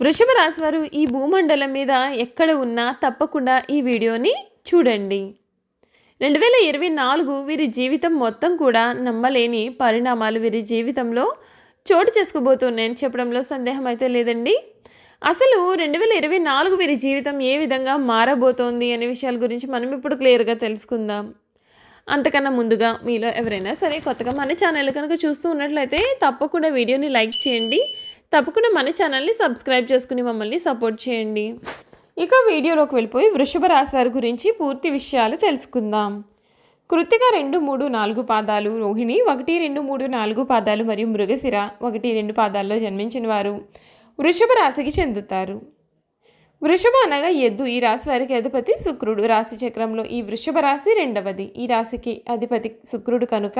వృషభ రాశి వారు ఈ భూమండలం మీద ఎక్కడ ఉన్నా తప్పకుండా ఈ వీడియోని చూడండి. రెండు వేల ఇరవై నాలుగు వీరి జీవితం మొత్తం కూడా నమ్మలేని పరిణామాలు వీరి జీవితంలో చోటు చేసుకోబోతున్నాయని చెప్పడంలో సందేహం అయితే లేదండి. అసలు రెండు వేల ఇరవై నాలుగు వీరి జీవితం ఏ విధంగా మారబోతోంది అనే విషయాల గురించి మనం ఇప్పుడు క్లియర్గా తెలుసుకుందాం. అంతకన్నా ముందుగా మీలో ఎవరైనా సరే కొత్తగా మన ఛానల్ కనుక చూస్తూ ఉన్నట్లయితే తప్పకుండా వీడియోని లైక్ చేయండి. తప్పకుండా మన ఛానల్ని సబ్స్క్రైబ్ చేసుకుని మమ్మల్ని సపోర్ట్ చేయండి. ఇక వీడియోలోకి వెళ్ళిపోయి వృషభ రాశి వారి గురించి పూర్తి విషయాలు తెలుసుకుందాం. కృతిక రెండు మూడు నాలుగు పాదాలు రోహిణి ఒకటి రెండు మూడు నాలుగు పాదాలు మరియు మృగశిర ఒకటి రెండు పాదాల్లో జన్మించిన వారు వృషభ రాశికి చెందుతారు. వృషభ అనగా ఎద్దు. ఈ రాశి వారికి అధిపతి శుక్రుడు. రాశి చక్రంలో ఈ వృషభ రాశి రెండవది. ఈ రాశికి అధిపతి శుక్రుడు కనుక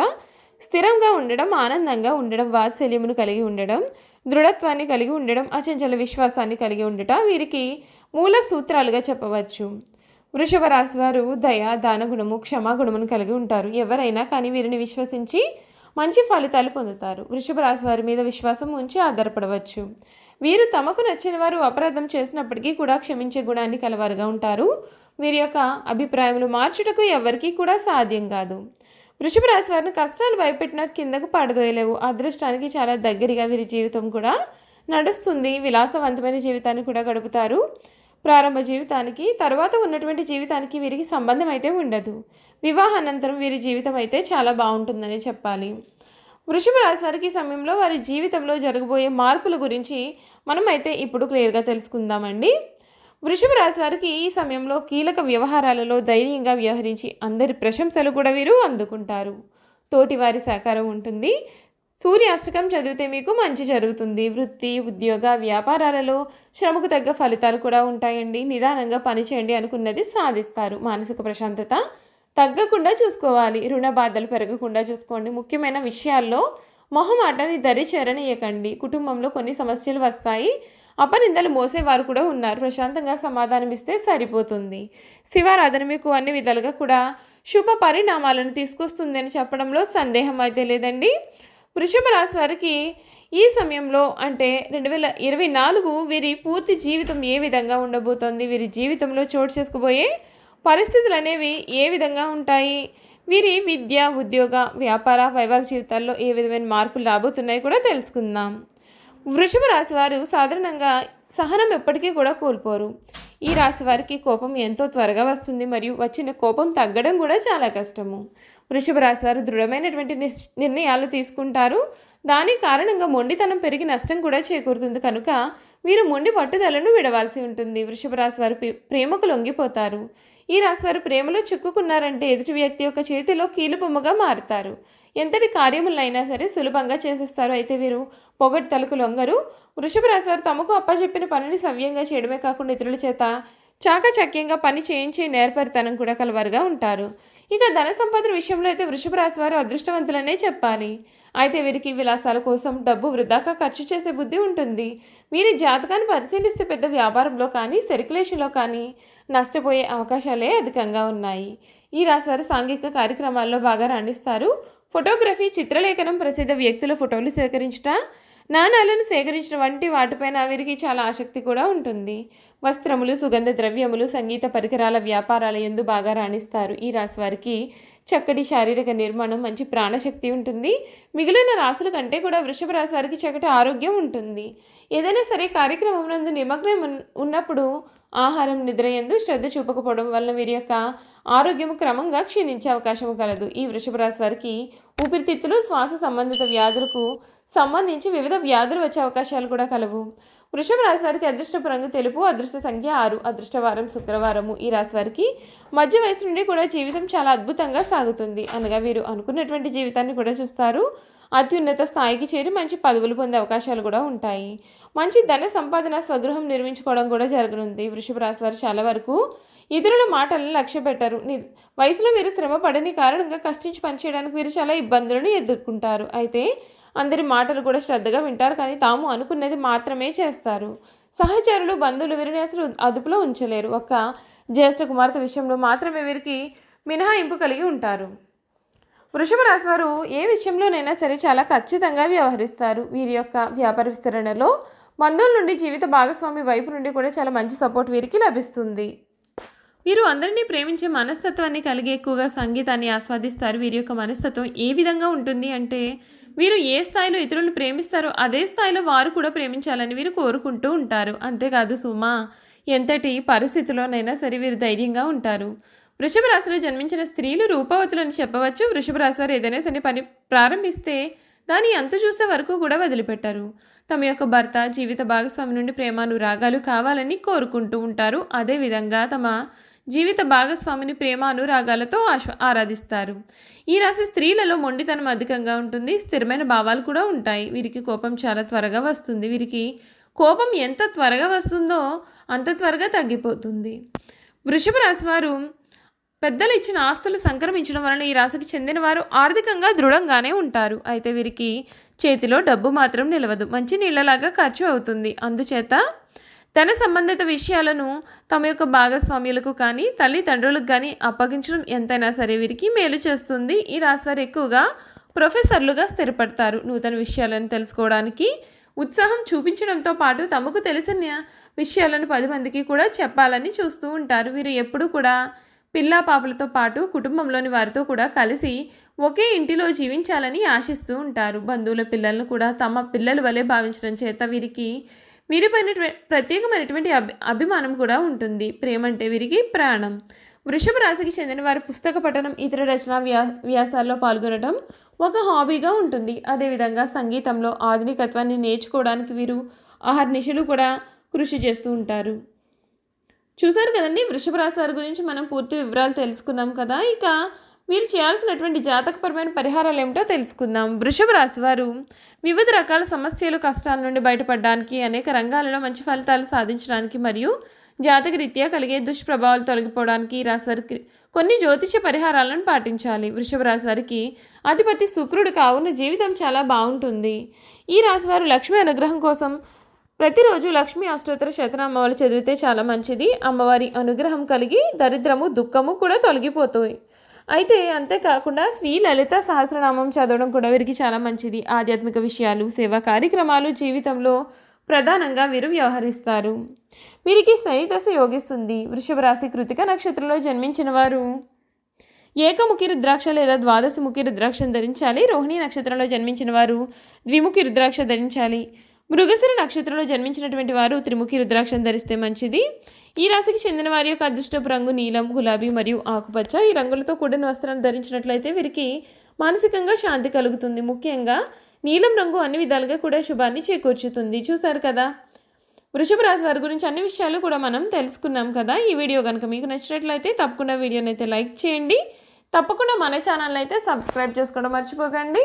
స్థిరంగా ఉండడం ఆనందంగా ఉండడం వాత్సల్యమును కలిగి ఉండడం దృఢత్వాన్ని కలిగి ఉండడం అచంచల విశ్వాసాన్ని కలిగి ఉండట వీరికి మూల సూత్రాలుగా చెప్పవచ్చు. వృషభ రాశి వారు దయ దానగుణము క్షమాగుణమును కలిగి ఉంటారు. ఎవరైనా కానీ వీరిని విశ్వసించి మంచి ఫలితాలు పొందుతారు. వృషభ రాశి వారి మీద విశ్వాసం ఉంచి ఆధారపడవచ్చు. వీరు తమకు నచ్చిన వారు అపరాధం చేసినప్పటికీ కూడా క్షమించే గుణాన్ని కలవారుగా ఉంటారు. వీరి యొక్క అభిప్రాయములు మార్చుటకు ఎవరికీ కూడా సాధ్యం కాదు. వృషభ రాశి వారిని కష్టాలు భయపెట్టిన కిందకు పడదోయలేవు. అదృష్టానికి చాలా దగ్గరగా వీరి జీవితం కూడా నడుస్తుంది. విలాసవంతమైన జీవితాన్ని కూడా గడుపుతారు. ప్రారంభ జీవితానికి తర్వాత ఉన్నటువంటి జీవితానికి వీరికి సంబంధం అయితే ఉండదు. వివాహానంతరం వీరి జీవితం అయితే చాలా బాగుంటుందని చెప్పాలి. వృషభ రాశి వారికి సమయంలో వారి జీవితంలో జరగబోయే మార్పుల గురించి మనమైతే ఇప్పుడు క్లియర్గా తెలుసుకుందామండి. వృషభ రాశి వారికి ఈ సమయంలో కీలక వ్యవహారాలలో ధైర్యంగా వ్యవహరించి అందరి ప్రశంసలు కూడా వీరు అందుకుంటారు. తోటి వారి సహకారం ఉంటుంది. సూర్య అష్టకం చదివితే మీకు మంచి జరుగుతుంది. వృత్తి ఉద్యోగ వ్యాపారాలలో శ్రమకు తగ్గ ఫలితాలు కూడా ఉంటాయండి. నిదానంగా పనిచేయండి అనుకున్నది సాధిస్తారు. మానసిక ప్రశాంతత తగ్గకుండా చూసుకోవాలి. రుణ బాధలు పెరగకుండా చూసుకోండి. ముఖ్యమైన విషయాల్లో మొహమాటాన్ని దరి చేరనీయకండి కుటుంబంలో కొన్ని సమస్యలు వస్తాయి. అపనిందలు మోసేవారు కూడా ఉన్నారు. ప్రశాంతంగా సమాధానం ఇస్తే సరిపోతుంది. శివారాధన మీకు అన్ని విధాలుగా కూడా శుభ పరిణామాలను తీసుకొస్తుంది అని చెప్పడంలో సందేహం అయితే లేదండి. వృషభ రాశి వారికి ఈ సమయంలో అంటే రెండు వేల ఇరవై నాలుగు వీరి పూర్తి జీవితం ఏ విధంగా ఉండబోతోంది? వీరి జీవితంలో చోటు చేసుకుపోయే పరిస్థితులు అనేవి ఏ విధంగా ఉంటాయి? వీరి విద్య ఉద్యోగ వ్యాపార వైవాహిక జీవితాల్లో ఏ విధమైన మార్పులు రాబోతున్నాయి కూడా తెలుసుకుందాం. వృషభ రాశి వారు సాధారణంగా సహనం ఎప్పటికీ కూడా కోల్పోరు. ఈ రాశి వారికి కోపం ఎంతో త్వరగా వస్తుంది మరియు వచ్చిన కోపం తగ్గడం కూడా చాలా కష్టము. వృషభ రాశి వారు దృఢమైనటువంటి నిర్ణయాలు తీసుకుంటారు. దాని కారణంగా మొండితనం పెరిగి నష్టం కూడా చేకూరుతుంది. కనుక వీరు మొండి పట్టుదలను విడవాల్సి ఉంటుంది. వృషభ రాశి వారు ప్రే- ప్రేమకు లొంగిపోతారు. ఈ రాశి వారు ప్రేమలో చిక్కుకున్నారంటే ఎదుటి వ్యక్తి యొక్క చేతిలో కీలుబొమ్మగా మారుతారు. ఎంతటి కార్యములైనా సరే సులభంగా చేసేస్తారు. అయితే వీరు పొగటి తలకు లొంగరు. వృషభ రాశి వారు తమకు అప్పచెప్పిన పనిని సవ్యంగా చేయడమే కాకుండా ఇతరుల చేత చాకచక్యంగా పని చేయించే నేర్పరితనం కూడా కలవారుగా ఉంటారు. ఇక ధన సంపాదన విషయంలో అయితే వృషభ రాశి వారు అదృష్టవంతులనే చెప్పాలి. అయితే వీరికి విలాసాల కోసం డబ్బు వృధాగా ఖర్చు చేసే బుద్ధి ఉంటుంది. వీరి జాతకాన్ని పరిశీలిస్తే పెద్ద వ్యాపారంలో కానీ సర్క్యులేషన్లో కానీ నష్టపోయే అవకాశాలే అధికంగా ఉన్నాయి. ఈ రాశి వారు సాంఘిక కార్యక్రమాల్లో బాగా రాణిస్తారు. ఫోటోగ్రఫీ చిత్రలేఖనం ప్రసిద్ధ వ్యక్తుల ఫోటోలు సేకరించుట నాణాలను సేకరించడం వంటి వాటిపైన వీరికి చాలా ఆసక్తి కూడా ఉంటుంది. వస్త్రములు సుగంధ ద్రవ్యములు సంగీత పరికరాల వ్యాపారాల ఎందు బాగా రాణిస్తారు. ఈ రాశి వారికి చక్కటి శారీరక నిర్మాణం మంచి ప్రాణశక్తి ఉంటుంది. మిగిలిన రాశుల కంటే కూడా వృషభ రాశి వారికి చక్కటి ఆరోగ్యం ఉంటుంది. ఏదైనా సరే కార్యక్రమం నందు నిమగ్నం ఉన్నప్పుడు ఆహారం నిద్ర ఎందు శ్రద్ధ చూపకపోవడం వలన వీరి యొక్క ఆరోగ్యం క్రమంగా క్షీణించే అవకాశం కలదు. ఈ వృషభ రాశి వారికి ఊపిరితిత్తులు శ్వాస సంబంధిత వ్యాధులకు సంబంధించి వివిధ వ్యాధులు వచ్చే అవకాశాలు కూడా కలవు. వృషభ రాశి వారికి అదృష్టపు రంగు తెలుపు అదృష్ట సంఖ్య ఆరు అదృష్టవారం శుక్రవారము. ఈ రాశి వారికి మధ్య వయసు నుండి కూడా జీవితం చాలా అద్భుతంగా సాగుతుంది. అనగా వీరు అనుకున్నటువంటి జీవితాన్ని కూడా చూస్తారు. అత్యున్నత స్థాయికి చేరి మంచి పదవులు పొందే అవకాశాలు కూడా ఉంటాయి. మంచి ధన సంపాదన స్వగృహం నిర్మించుకోవడం కూడా జరగనుంది. వృషభ రాశి వారు చాలా వరకు ఇతరుల మాటలను లక్ష్య పెట్టరు. ని- వయసులో వీరు శ్రమ పడని కారణంగా కష్టించి పనిచేయడానికి వీరు చాలా ఇబ్బందులను ఎదుర్కొంటారు. అయితే అందరి మాటలు కూడా శ్రద్ధగా వింటారు కానీ తాము అనుకున్నది మాత్రమే చేస్తారు. సహచరులు బంధువులు వీరిని అసలు అదుపులో ఉంచలేరు. ఒక్క జ్యేష్ఠ కుమార్తె విషయంలో మాత్రమే వీరికి మినహాయింపు కలిగి ఉంటారు. వృషభ రాశి వారు ఏ విషయంలోనైనా సరే చాలా ఖచ్చితంగా వ్యవహరిస్తారు. వీరి యొక్క వ్యాపార విస్తరణలో బంధువుల నుండి జీవిత భాగస్వామి వైపు నుండి కూడా చాలా మంచి సపోర్ట్ వీరికి లభిస్తుంది. వీరు అందరినీ ప్రేమించే మనస్తత్వాన్ని కలిగి ఎక్కువగా సంగీతాన్ని ఆస్వాదిస్తారు. వీరి యొక్క మనస్తత్వం ఏ విధంగా ఉంటుంది అంటే వీరు ఏ స్థాయిలో ఇతరులను ప్రేమిస్తారో అదే స్థాయిలో వారు కూడా ప్రేమించాలని వీరు కోరుకుంటూ ఉంటారు. అంతేకాదు సుమా ఎంతటి పరిస్థితిలోనైనా సరే వీరు ధైర్యంగా ఉంటారు. వృషభ రాశిలో జన్మించిన స్త్రీలు రూపవతులని చెప్పవచ్చు. వృషభ రాశి వారు ఏదైనా సరే పని ప్రారంభిస్తే దాని అంత చూసే వరకు కూడా వదిలిపెట్టారు. తమ యొక్క భర్త జీవిత భాగస్వామి నుండి ప్రేమానురాగాలు కావాలని కోరుకుంటూ ఉంటారు. అదేవిధంగా తమ జీవిత భాగస్వామిని ప్రేమ అనురాగాలతో ఆశ్వ ఆరాధిస్తారు. ఈ రాశి స్త్రీలలో మొండితనం అధికంగా ఉంటుంది స్థిరమైన భావాలు కూడా ఉంటాయి. వీరికి కోపం చాలా త్వరగా వస్తుంది. వీరికి కోపం ఎంత త్వరగా వస్తుందో అంత త్వరగా తగ్గిపోతుంది. వృషభ రాశి వారు పెద్దలు ఇచ్చిన ఆస్తులు సంక్రమించడం వలన ఈ రాశికి చెందిన వారు ఆర్థికంగా దృఢంగానే ఉంటారు. అయితే వీరికి చేతిలో డబ్బు మాత్రం నిలవదు. మంచి నీళ్ళలాగా ఖర్చు అవుతుంది. అందుచేత ధన సంబంధిత విషయాలను తమ యొక్క భాగస్వామ్యులకు కానీ తల్లిదండ్రులకు కానీ అప్పగించడం ఎంతైనా సరే వీరికి మేలు చేస్తుంది. ఈ రాశివారు ఎక్కువగా ప్రొఫెసర్లుగా స్థిరపడతారు. నూతన విషయాలను తెలుసుకోవడానికి ఉత్సాహం చూపించడంతో పాటు తమకు తెలిసిన విషయాలను పది మందికి కూడా చెప్పాలని చూస్తూ ఉంటారు. వీరు ఎప్పుడూ కూడా పిల్ల పాపలతో పాటు కుటుంబంలోని వారితో కూడా కలిసి ఒకే ఇంటిలో జీవించాలని ఆశిస్తూ ఉంటారు. బంధువుల పిల్లలను కూడా తమ పిల్లల వలె భావించడం చేత వీరికి వీరిపైన ప్రత్యేకమైనటువంటి అభి అభిమానం కూడా ఉంటుంది. ప్రేమ అంటే వీరికి ప్రాణం. వృషభ రాశికి చెందిన వారి పుస్తక పఠనం ఇతర రచన వ్యా వ్యాసాల్లో పాల్గొనడం ఒక హాబీగా ఉంటుంది. అదేవిధంగా సంగీతంలో ఆధునికత్వాన్ని నేర్చుకోవడానికి వీరు ఆహర్నిశలు కూడా కృషి చేస్తూ ఉంటారు. చూసారు కదండి? వృషభ రాశి వారి గురించి మనం పూర్తి వివరాలు తెలుసుకున్నాం కదా. ఇక మీరు చేయాల్సినటువంటి జాతకపరమైన పరిహారాలు ఏమిటో తెలుసుకుందాం. వృషభ రాశి వారు వివిధ రకాల సమస్యలు కష్టాల నుండి బయటపడడానికి అనేక రంగాలలో మంచి ఫలితాలు సాధించడానికి మరియు జాతక రీత్యా కలిగే దుష్ప్రభావాలు తొలగిపోవడానికి ఈ రాశి వారికి కొన్ని జ్యోతిష పరిహారాలను పాటించాలి. వృషభ రాశి వారికి అధిపతి శుక్రుడు కావున జీవితం చాలా బాగుంటుంది. ఈ రాశి వారు లక్ష్మీ అనుగ్రహం కోసం ప్రతిరోజు లక్ష్మీ అష్టోత్తర శతనామాలు చదివితే చాలా మంచిది. అమ్మవారి అనుగ్రహం కలిగి దరిద్రము దుఃఖము కూడా తొలగిపోతాయి. అయితే అంతేకాకుండా శ్రీ లలిత సహస్రనామం చదవడం కూడా వీరికి చాలా మంచిది. ఆధ్యాత్మిక విషయాలు సేవా కార్యక్రమాలు జీవితంలో ప్రధానంగా వీరు వ్యవహరిస్తారు. వీరికి స్నేహితశ యోగిస్తుంది. వృషభ రాశి కృతిక నక్షత్రంలో జన్మించిన వారు ఏకముఖి రుద్రాక్ష లేదా ద్వాదశముఖి రుద్రాక్షను ధరించాలి. రోహిణి నక్షత్రంలో జన్మించిన వారు ద్విముఖి రుద్రాక్ష ధరించాలి. మృగశిర నక్షత్రంలో జన్మించినటువంటి వారు త్రిముఖి రుద్రాక్షం ధరిస్తే మంచిది. ఈ రాశికి చెందిన వారి యొక్క అదృష్టపు రంగు నీలం గులాబీ మరియు ఆకుపచ్చ. ఈ రంగులతో కూడిన వస్త్రాన్ని ధరించినట్లయితే వీరికి మానసికంగా శాంతి కలుగుతుంది. ముఖ్యంగా నీలం రంగు అన్ని విధాలుగా కూడా శుభాన్ని చేకూర్చుతుంది. చూశారు కదా? వృషభ రాశి వారి గురించి అన్ని విషయాలు కూడా మనం తెలుసుకున్నాం కదా? ఈ వీడియో కనుక మీకు నచ్చినట్లయితే తప్పకుండా వీడియోని అయితే లైక్ చేయండి. తప్పకుండా మన ఛానల్ అయితే సబ్స్క్రైబ్ చేసుకోవడం మర్చిపోకండి.